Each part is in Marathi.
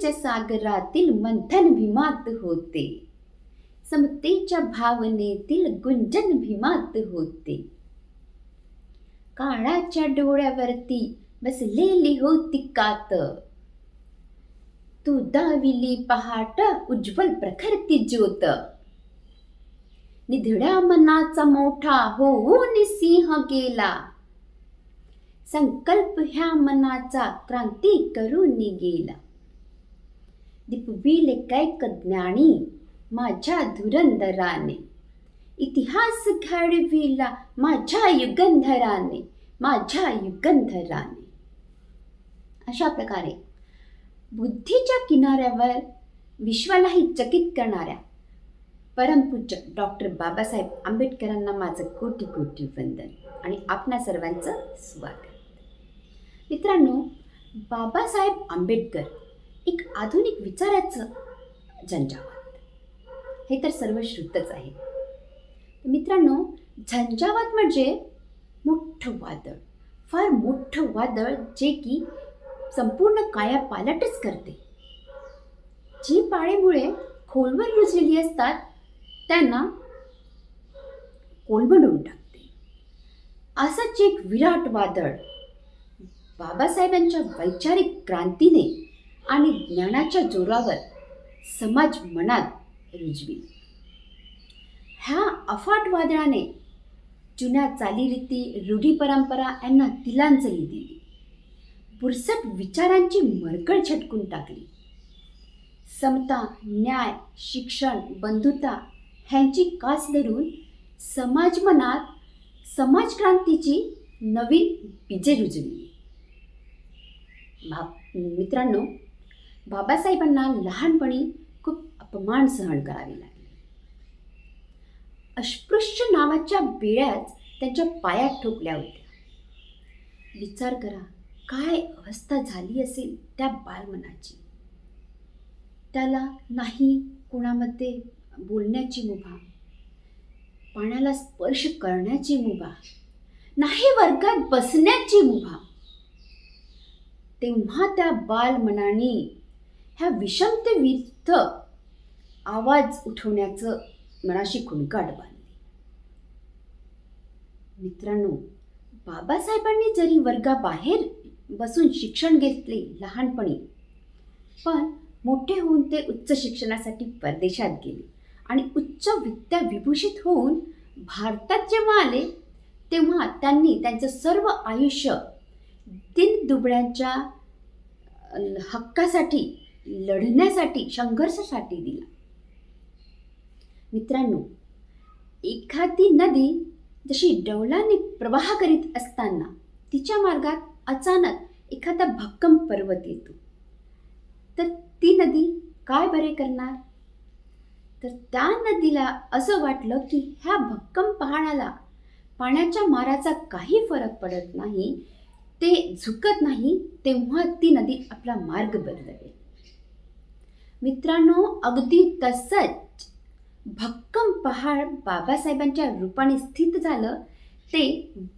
समतेच्या सागरातील मंथन भीमात होते. समतेच्या भावनेतील गुंजन भीमात होते. काळाच्या डोळ्यावरती बसलेली होती कात. तू दाविली पहाट उज्ज्वल प्रखरती ज्योत. निधड्या मनाचा मोठा होऊन सिंह गेला. संकल्प ह्या मनाचा क्रांती करून गेला. दिपविले कैक ज्ञानी माझ्या धुरंधराने. इतिहास घडविला माझ्या युगंधराने माझ्या युगंधराने. अशा प्रकारे बुद्धीच्या किनाऱ्यावर विश्वालाही चकित करणाऱ्या परमपूज्य डॉक्टर बाबासाहेब आंबेडकरांना माझं कोटी कोटी वंदन आणि आपणा सर्वांचं स्वागत. मित्रांनो बाबासाहेब आंबेडकर एक आधुनिक विचाराचं झंझावात. हे तर सर्व श्रुतच आहे मित्रांनो झंझावात म्हणजे मोठं वादळ. फार मोठं वादळ जे की संपूर्ण काया पालटच करते. जी पाळेमुळे खोलवर रुजलेली असतात त्यांना कोलबडून टाकते. असंच एक विराट वादळ बाबासाहेबांच्या वैचारिक क्रांतीने आणि ज्ञानाच्या जोरावर समाज मनात रुजवी. ह्या अफाट वादळाने जुन्या चालीरीती रूढी परंपरा यांना तिलांजली दिली. पुरसट विचारांची मरकळ झटकून टाकली. समता न्याय शिक्षण बंधुता ह्यांची कास धरून समाज मनात समाजक्रांतीची नवीन बीजे रुजली भा मित्रांनो बाबासाहेबांना लहानपणी खूप अपमान सहन करावे लागले. अस्पृश्य नावाच्या बिळ्याच त्यांच्या पायात ठोकल्या होत्या. विचार करा काय अवस्था झाली असेल त्या बालमनाची? त्याला नाही कोणामध्ये बोलण्याची मुभा पाण्याला स्पर्श करण्याची मुभा नाही वर्गात बसण्याची मुभा. तेव्हा त्या बालमनाने ह्या विषमतेविरुद्ध आवाज उठवण्याचं मनाशी खुणकाट बांधली. मित्रांनो बाबासाहेबांनी जरी वर्गाबाहेर बसून शिक्षण घेतले लहानपणी पण मोठे होऊन ते उच्च शिक्षणासाठी परदेशात गेले आणि उच्च विद्या विभूषित होऊन भारतात जेव्हा आले तेव्हा त्यांनी त्यांचं सर्व आयुष्य दिन दुबळ्यांच्या हक्कासाठी लढण्यासाठी संघर्षासाठी दिला. मित्रांनो एखादी नदी जशी डौलाने प्रवाह करीत असताना तिच्या मार्गात अचानक एखादा भक्कम पर्वत येतो. तर ती नदी काय बरे करणार? तर त्या नदीला असं वाटलं की ह्या भक्कम पहाडाला पाण्याच्या माराचा काही फरक पडत नाही ते झुकत नाही तेव्हा ती नदी आपला मार्ग बदलवेल. मित्रांनो अगदी तसंच भक्कम पहाड बाबासाहेबांच्या रूपाने स्थित झालं ते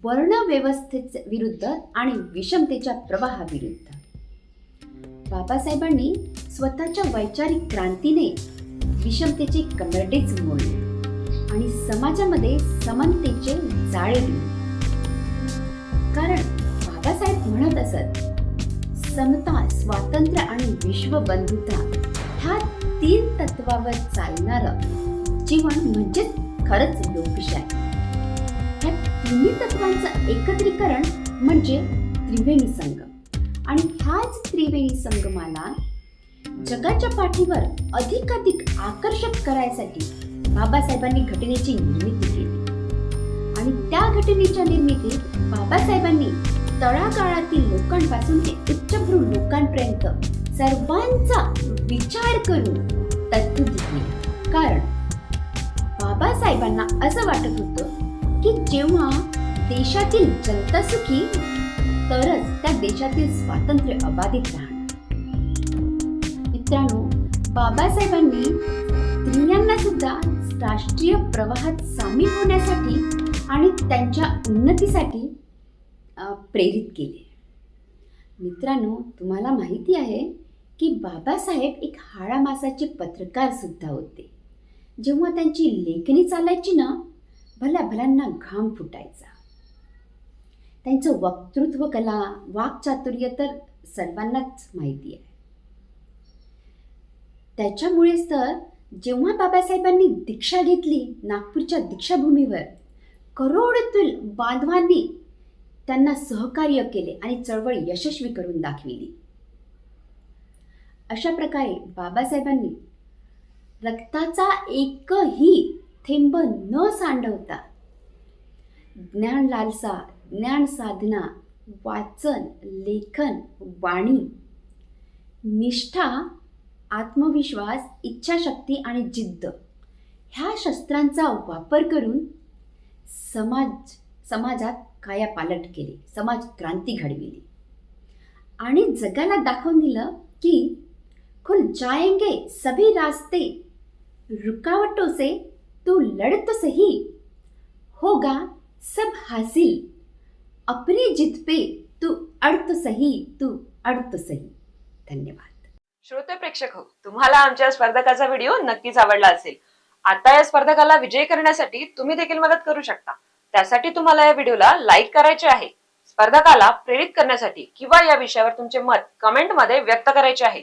वर्णव्यवस्थेच विरुद्ध आणि विषमतेच्या प्रवाहाविरुद्ध. बाबासाहेबांनी स्वतःच्या वैचारिक क्रांतीने विषमतेचे कमरडेच मोडले आणि समाजामध्ये समानतेचे जाळे दिले. कारण बाबासाहेब म्हणत असत समता स्वातंत्र्य आणि विश्वबंधुता ह्या तीन तत्वावर चालणारं जीवन म्हणजेच खरंच लोकशाही ह्या तिन्ही तत्वांचं एकत्रीकरण म्हणजे त्रिवेणी संगम. आणि ह्याच त्रिवेणी संगमाला जगाच्या पाठीवर अधिकाधिक आकर्षक करायसाठी बाबासाहेबांनी घटनेची निर्मिती केली. आणि त्या घटनेच्या निर्मितीत बाबासाहेबांनी तळागाळातील लोकांपासून ते उच्चभ्रू लोकांपर्यंत सर्वांचा विचार करून तत्व केली कारण बाबासाहेबांना असं वाटत होतं की जेव्हा देशातील जनता सुखी तरच त्या देशातील स्वातंत्र्य अबाधित राहणार. मित्रांनो बाबासाहेबांनी स्त्रियांना सुद्धा राष्ट्रीय प्रवाहात सामील होण्यासाठी आणि त्यांच्या उन्नतीसाठी प्रेरित केले. मित्रांनो तुम्हाला माहिती आहे की बाबासाहेब एक हाळामासाचे पत्रकार सुद्धा होते. जेव्हा त्यांची लेखणी चालायची ना भल्या भल्यांना घाम फुटायचा. त्यांचं वक्तृत्व कला वाक्चातुर्य तर सर्वांनाच माहिती आहे. त्याच्यामुळेच तर जेव्हा बाबासाहेबांनी दीक्षा घेतली नागपूरच्या दीक्षाभूमीवर करोडतील बांधवांनी त्यांना सहकार्य केले आणि चळवळ यशस्वी करून दाखविली. अशा प्रकारे बाबासाहेबांनी रक्ताचा एकही थेंब न सांडवता ज्ञान लालसा ज्ञान साधना वाचन लेखन वाणी निष्ठा आत्मविश्वास इच्छाशक्ती आणि जिद्द ह्या शस्त्रांचा वापर करून समाज समाजात कायापालट केले समाज क्रांती घडविली. आणि जगाला दाखवून दिलं की खुल जाएंगे सभी रास्ते। रुकावटों से तू लड़ तो सही। होगा सब हासिल। अपनी जिद पे तू अड़ तो सही तू अड़ तो सही। धन्यवाद। श्रोते प्रेक्षक हो तुम्हाला आमच्या स्पर्धकाचा व्हिडिओ नक्कीच आवडला असेल. आता या स्पर्धकाला विजयी करण्यासाठी तुम्ही देखील मदत करू शकता. त्यासाठी तुम्हाला या व्हिडिओला लाईक करायचे आहे. स्पर्धकाला प्रेरित करण्यासाठी किंवा या विषयावर तुमचे मत कमेंटमध्ये व्यक्त करायचे आहे.